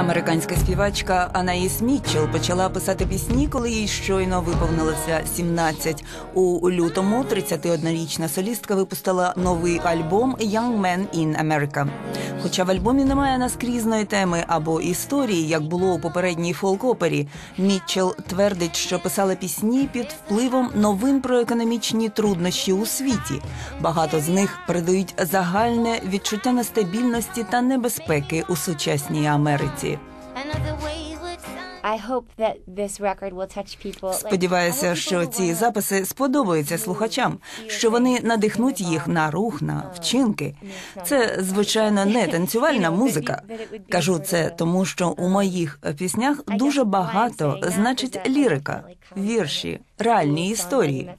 Американська співачка Анаїс Мітчелл почала писати пісні, коли їй щойно виповнилося 17. У лютому 31-річна солістка випустила новий альбом «Young Men in America». Хоча в альбомі немає наскрізної теми або історії, як було у попередній фолк-опері, Мітчелл твердить, що писала пісні під впливом новин про економічні труднощі у світі. Багато з них передають загальне відчуття нестабільності та небезпеки у сучасній Америці. Сподіваюся, що ці записи сподобаються слухачам, що вони надихнуть їх на рух, на вчинки. Це звичайно не танцювальна музика. Кажу це тому, що у моїх піснях дуже багато значить лірика, вірші, реальні історії.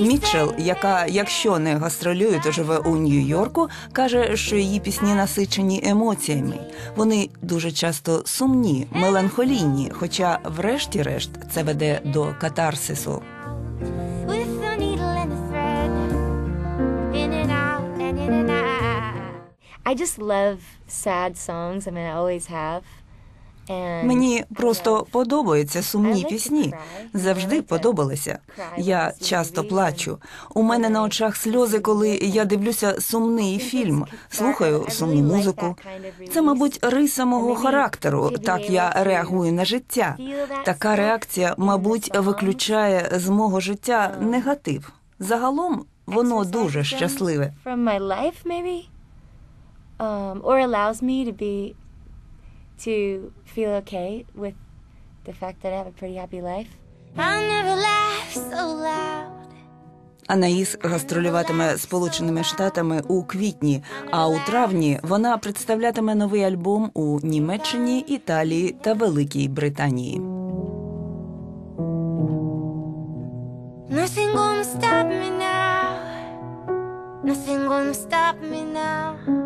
Мітчелл, яка, якщо не гастролює, то живе у Нью-Йорку, каже, що її пісні насичені емоціями. Вони дуже часто сумні, меланхолійні, хоча, врешті-решт, це веде до катарсису. I just love sad songs. I mean, I always have. Мені просто подобаються сумні пісні. Завжди подобалися. Я часто плачу. У мене на очах сльози, коли я дивлюся сумний фільм, слухаю сумну музику. Це, мабуть, риса мого характеру. Так я реагую на життя. Така реакція, мабуть, виключає з мого життя негатив. Загалом воно дуже щасливе. To feel okay with the fact that I have a pretty happy life. I never laugh so loud. Анаїс гастролюватиме Сполученими Штатами у квітні, а у травні вона представлятиме новий альбом у Німеччині, Італії та Великій Британії. Nothing gonna stop me now. Nothing gonna stop me now.